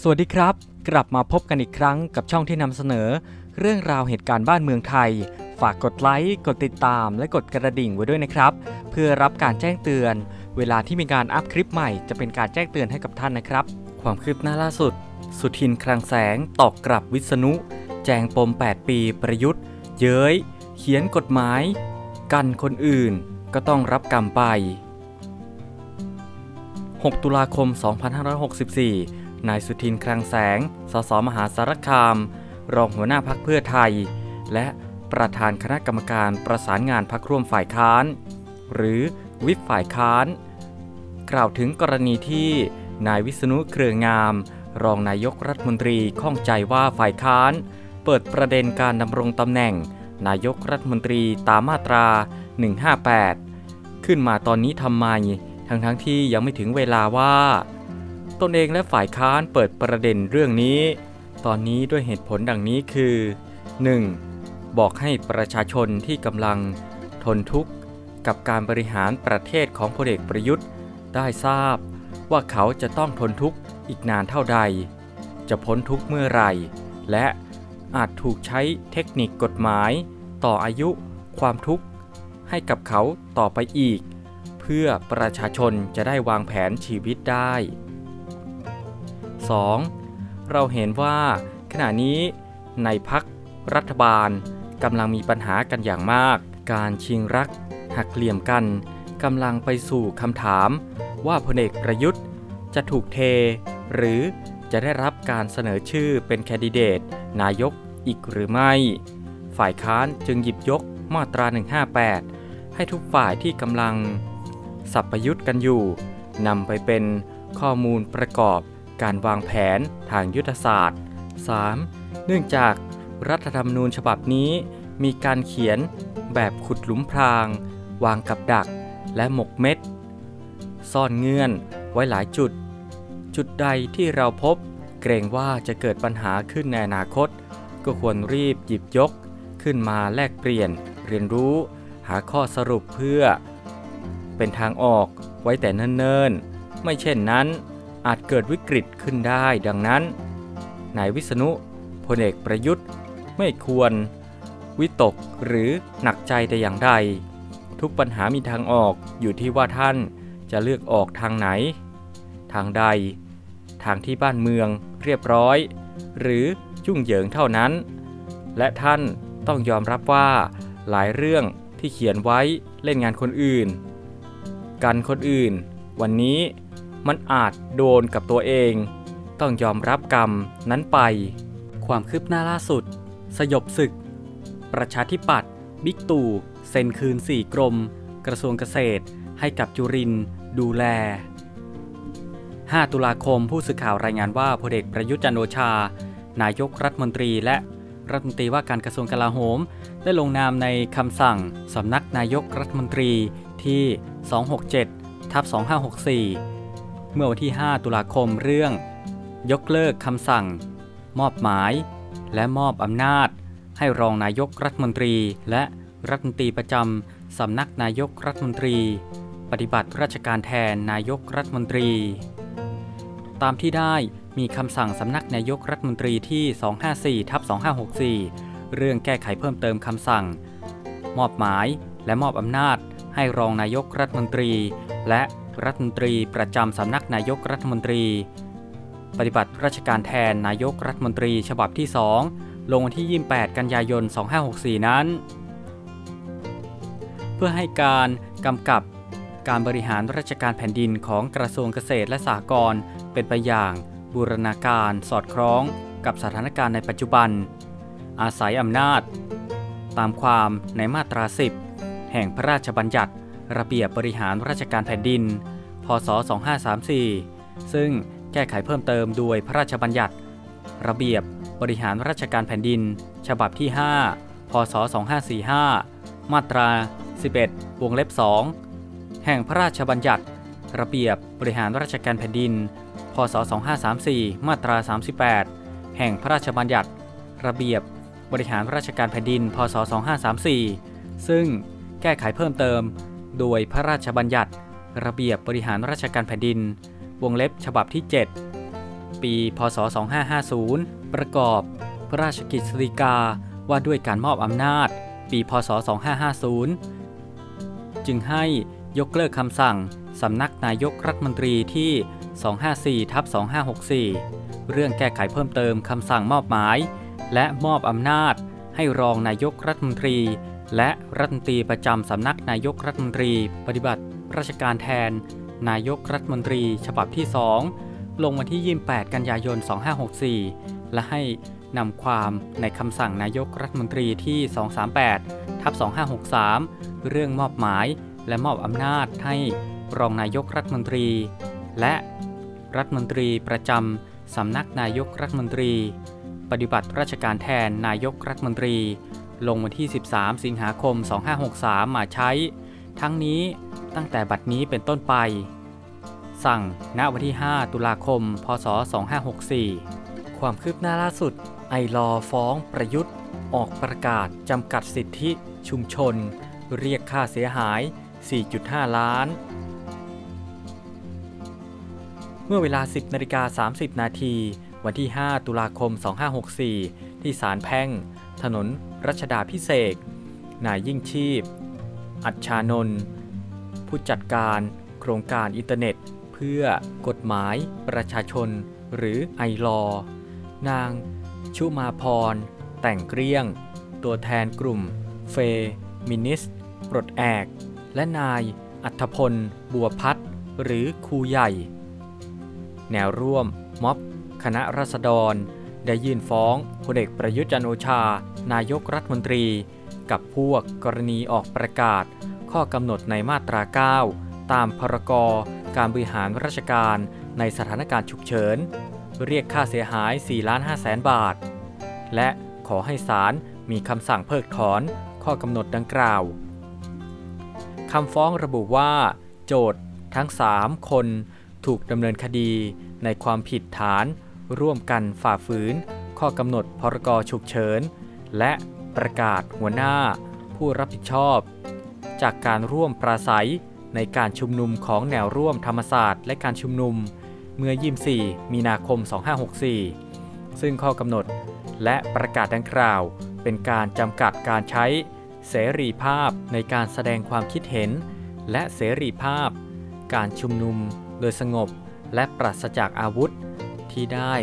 สวัสดีครับ กลับมาพบกันอีกครั้งกับช่องที่นำเสนอ เรื่องราวเหตุการณ์บ้านเมืองไทย ฝากกดไลค์กดติดตาม และกดกระดิ่งไว้ด้วยนะครับ เพื่อรับการแจ้งเตือน เวลาที่มีการอัพคลิปใหม่จะเป็นการแจ้งเตือนให้กับท่านนะครับ ความคืบหน้าล่าสุด สุทินคลังแสงตอกกลับวิษณุ แจงปม 8 ปีประยุทธ์ เย้ย เขียนกฎหมาย กันคนอื่น ก็ต้องรับกรรมไป 6 ตุลาคม 2564 นายสุทินคลังแสง สสมหาสารคาม รองหัวหน้าพักเพื่อไทย และประธานคณะกรรมการประสานงานพักร่วมฝ่ายค้าน หรือวิปฝ่ายค้าน กล่าวถึงกรณีที่นายวิษณุเครืองาม รองนายกรัฐมนตรีข้องใจว่าฝ่ายค้าน เปิดประเด็นการดำรงตำแหน่ง นายกรัฐมนตรีตามมาตรา 158 ขึ้นมาตอนนี้ทำไม ทั้งทั้งที่ยังไม่ถึงเวลาว่า ตนเองและฝ่ายค้านเปิดประเด็นเรื่องนี้ ตอนนี้ด้วยเหตุผลดังนี้คือ 1. บอกให้ประชาชนที่กำลังทนทุกข์กับการบริหารประเทศของพลเอกประยุทธ์ ได้ทราบว่าเขาจะต้องทนทุกข์อีกนานเท่าใด จะพ้นทุกข์เมื่อไรและอาจถูกใช้เทคนิคกฎหมาย ต่ออายุความทุกข์ ให้กับเขาต่อไปอีก เพื่อประชาชนจะได้วางแผนชีวิตได้ 2. เราเห็นว่าขณะนี้ในพักรัฐบาลกำลังมีปัญหากันอย่างมาก การชิงรัก หักเหลี่ยมกันกำลังไปสู่คำถาม ว่าพลเอกประยุทธ์จะถูกเท หรือจะได้รับการเสนอชื่อเป็นแคนดิเดต นายกอีกหรือไม่ ฝ่ายค้านจึงหยิบยกมาตรา 158 ให้ทุกฝ่ายที่กำลังสับประยุทธ์กันอยู่นำไปเป็นข้อมูลประกอบ การวางแผนทางยุทธศาสตร์ 3. เนื่องจากรัฐธรรมนูญฉบับนี้ มีการเขียนแบบขุดหลุมพราง วางกับดัก และหมกเม็ด ซ่อนเงื่อนไว้หลายจุด จุดใดที่เราพบ เกรงว่าจะเกิดปัญหาขึ้นในอนาคต ก็ควรรีบหยิบยก ขึ้นมาแลกเปลี่ยน เรียนรู้หาข้อสรุปเพื่อ เป็นทางออกไว้แต่เนิ่นๆ ไม่เช่นนั้น อาจเกิดวิกฤตขึ้นได้ ดังนั้นนายวิษณุพลเอกประยุทธ์ไม่ควร วิตกหรือหนักใจแต่อย่างใด ทุกปัญหามีทางออกอยู่ที่ว่าท่านจะเลือกออกทางไหน ทางใด ทางที่บ้านเมืองเรียบร้อย หรือยุ่งเหยิงเท่านั้น และท่านต้องยอมรับว่าหลายเรื่องที่เขียนไว้เล่นงานคนอื่น กันคนอื่น วันนี้ มันอาจโดนกับตัวเอง ต้องยอมรับกรรมนั้นไป ความคืบหน้าล่าสุด สยบศึก ประชาธิปัตย์บิ๊กตู่เซ็นคืน4กรม กระทรวงเกษตรให้กับจุรินดูแล 5 ตุลาคมผู้สื่อข่าวรายงานว่าพลเอกประยุทธ์จันโอชา นายกรัฐมนตรีและรัฐมนตรีว่าการกระทรวงกลาโหม ได้ลงนามในคำสั่งสำนักนายกรัฐมนตรีที่ 267ทับ2564 เมื่อวันที่ 5 ตุลาคมเรื่อง ยกเลิกคำสั่ง มอบหมาย และมอบอำนาจ ให้รองนายกรัฐมนตรี และรัฐมนตรีประจำสำนักนายกรัฐมนตรี ปฏิบัติราชการแทนนายกรัฐมนตรี ตามที่ได้มีคำสั่งสำนักนายกรัฐมนตรีที่ 254ทับ2564 เรื่องแก้ไขเพิ่มเติมคำสั่ง มอบหมายและมอบอำนาจให้รองนายกรัฐมนตรี และ รัฐมนตรีประจำสำนักนายกรัฐมนตรี ปฏิบัติราชการแทนนายกรัฐมนตรีฉบับที่ 2 ลงวันที่ 28 กันยายน 2564 นั้น เพื่อให้การกำกับการบริหารราชการแผ่นดินของกระทรวงเกษตรและสหกรณ์เป็นไปอย่างบูรณาการสอดคล้องกับสถานการณ์ในปัจจุบัน อาศัยอำนาจ ตามความในมาตรา 10 แห่งพระราชบัญญัติ ระเบียบบริหารราชการแผ่นดิน พศ 2534 ซึ่งแก้ไขเพิ่มเติมโดยพระราชบัญญัติ ระเบียบบริหารราชการแผ่นดิน ฉบับที่ 5 พศ 2545 มาตรา 11 วงเล็บ 2 แห่งพระราชบัญญัติ ระเบียบบริหารราชการแผ่นดิน พศ 2534 มาตรา 38 แห่งพระราชบัญญัติ ระเบียบบริหารราชการแผ่นดิน พศ 2534 ซึ่งแก้ไขเพิ่มเติม โดยพระราชบัญญัติ ระเบียบบริหารราชการแผ่นดิน วงเล็บฉบับที่ 7 ปี พศ 2550 ประกอบ พระราชกิจสีกาว่าด้วยการมอบอำนาจ ปี พศ 2550 จึงให้ยกเลิกคำสั่งสำนักนายกรัฐมนตรีที่ 254ทับ2564 เรื่องแก้ไขเพิ่มเติมคำสั่งมอบหมาย และมอบอำนาจ ให้รองนายกรัฐมนตรี และรัฐมนตรีประจำสำนักนายกรัฐมนตรี ปฏิบัติราชการแทน นายกรัฐมนตรี ฉบับที่ 2 ลงวันที่ 28 กันยายน 2564 และให้นำความในคำสั่งนายกรัฐมนตรีที่ 238 ทับ 2563 เรื่องมอบหมายและมอบอำนาจให้รองนายกรัฐมนตรี และรัฐมนตรีประจำสำนักนายกรัฐมนตรี ปฏิบัติราชการแทนนายกรัฐมนตรี ลงวันที่ 13 สิงหาคม 2563 มาใช้ ทั้งนี้ตั้งแต่บัดนี้เป็นต้นไป สั่งณวันที่ 5 ตุลาคม พศ 2564 ความคืบหน้าล่าสุด ไอรอฟ้องประยุทธ์ ออกประกาศจำกัดสิทธิชุมชน เรียกค่าเสียหาย 4.5 ล้านเมื่อเวลา 10นาฬิกา30 นาที วันที่ 5 ตุลาคม 2564 ที่ศาลแพ่ง ถนนรัชดาพิเศษนายยิ่งชีพ อัจฉานนท์ผู้จัดการโครงการอินเทอร์เน็ต เพื่อกฎหมายประชาชน หรือไอรอนาง ชุมาพร แต่งเกลี้ยง ตัวแทนกลุ่ม เฟมินิสต์ปลดแอก และนายอัธพล บัวพัฒหรือครูใหญ่ แนวร่วมม็อบ คณะรัษฎร ได้ยื่นฟ้องพลเอกประยุทธ์จันโอชา นายกรัฐมนตรี กับพวกกรณีออกประกาศ ข้อกำหนดในมาตรา 9 ตามพรกการบริหารราชการในสถานการณ์ฉุกเฉิน เรียกค่าเสียหาย 4 ล้าน5แสนบาท และขอให้ศาลมีคำสั่งเพิกถอนข้อกำหนดดังกล่าวคำฟ้องระบุว่า โจทย์ทั้ง 3 คนถูกดำเนินคดีในความผิดฐาน ร่วมกันฝ่าฝืน ข้อกำหนดพรกฉุกเฉิน และประกาศหัวหน้า ผู้รับผิดชอบ จากการร่วมปราศัยในการชุมนุมของแนวร่วมธรรมศาสตร์ และการชุมนุม เมื่อ 24 มีนาคม 2564 ซึ่งข้อกำหนดและประกาศดังกล่าว เป็นการจำกัดการใช้เสรีภาพในการแสดงความคิดเห็น และเสรีภาพ การชุมนุมโดยสงบและปราศจากอาวุธ ที่ได้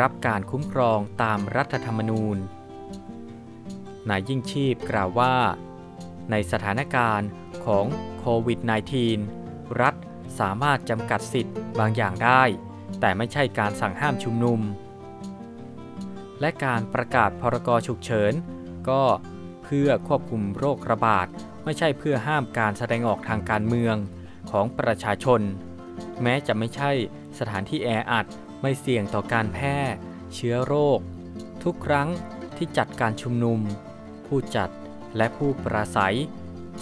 รับการคุ้มครองตามรัฐธรรมนูญ นายยิ่งชีพกล่าวว่า ในสถานการณ์ของโควิด -19 รัฐสามารถจำกัดสิทธิ์บางอย่างได้ แต่ไม่ใช่การสั่งห้ามชุมนุม และการประกาศพรกฉุกเฉิน ก็เพื่อควบคุมโรคระบาด ไม่ใช่เพื่อห้ามการแสดงออกทางการเมืองของประชาชน แม้จะไม่ใช่สถานที่แออัด ไม่เสี่ยงต่อการแพร่เชื้อโรค ทุกครั้งที่จัดการชุมนุม ผู้จัดและผู้ปราศัย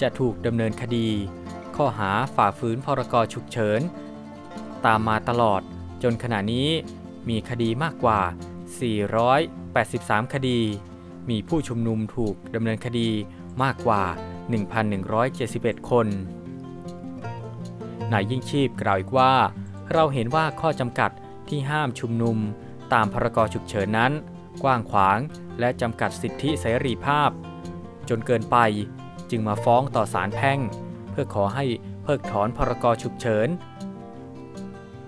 จะถูกดำเนินคดี ข้อหาฝ่าฝืนพรกฉุกเฉิน ตามมาตลอดจนขณะนี้มีคดีมากกว่า 483 คดี มีผู้ชุมนุมถูกดำเนินคดีมากกว่า 1,171 คน นายยิ่งชีพกล่าวอีกว่า เราเห็นว่าข้อจำกัด ที่ห้ามชุมนุม ตามพรกฉุกเฉินนั้น กว้างขวาง และจำกัดสิทธิเสรีภาพ จนเกินไปจึงมาฟ้องต่อศาลแพ่ง เพื่อขอให้เพิกถอนพรกฉุกเฉิน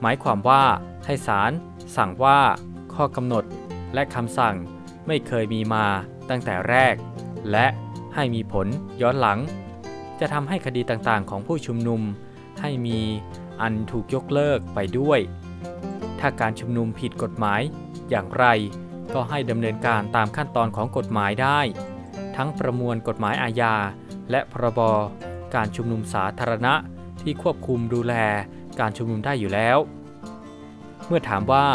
หมายความว่าให้ศาลสั่งว่าข้อกำหนดและคำสั่งไม่เคยมีมาตั้งแต่แรก และให้มีผลย้อนหลัง จะทำให้คดีต่างๆของผู้ชุมนุม ให้มีอันถูกยกเลิกไปด้วย ถ้าการชุมนุมผิดกฎหมาย อย่างไรก็ให้ดำเนินการตามขั้นตอนของกฎหมายได้ ทั้งประมวลกฎหมายอาญา และพรบการชุมนุมสาธารณะที่ควบคุมดูแลการชุมนุมได้อยู่แล้ว เมื่อถามว่า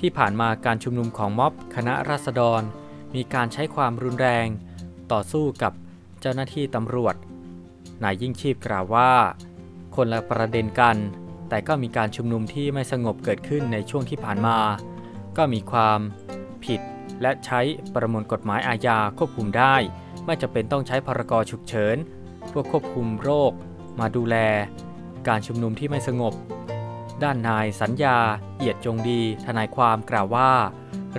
ที่ผ่านมาการชุมนุมของม็อบคณะราษฎร มีการใช้ความรุนแรง ต่อสู้กับเจ้าหน้าที่ตำรวจนายยิ่งชีพกล่าวว่า คนละประเด็นกัน แต่ก็มีการชุมนุมที่ไม่สงบเกิดขึ้นในช่วงที่ผ่านมา ก็มีความผิดและใช้ประมวลกฎหมายอาญาควบคุมได้ ไม่จำเป็นต้องใช้พรกฉุกเฉินเพื่อควบคุมโรค มาดูแล การชุมนุมที่ไม่สงบ ด้านนายสัญญา เอียดจงดี ทนายความกล่าวว่า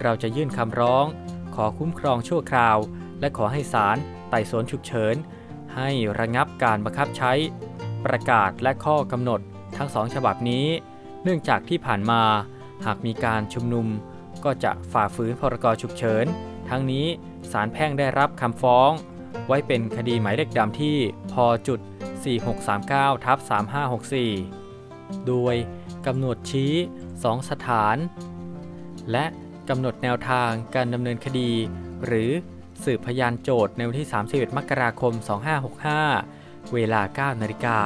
เราจะยื่นคำร้อง ขอคุ้มครองชั่วคราว และขอให้ศาลไต่สวนฉุกเฉินให้ระงับการบังคับใช้ ประกาศและข้อกำหนด ทั้งสองฉบับนี้ เนื่องจากที่ผ่านมาหากมีการชุมนุม ก็จะฝ่าฝืนพรกฉุกเฉิน ทั้งนี้ศาลแพ่งได้รับคำฟ้อง ไว้เป็นคดีหมายเลขดำที่พจุด4639ทับ3564 โดยกำหนดชี้ 2 สถาน และกำหนดแนวทางการดำเนินคดี หรือสืบพยานโจทย์ในวันที่ 31 มกราคม 2565 เวลา 9 นาฬิกา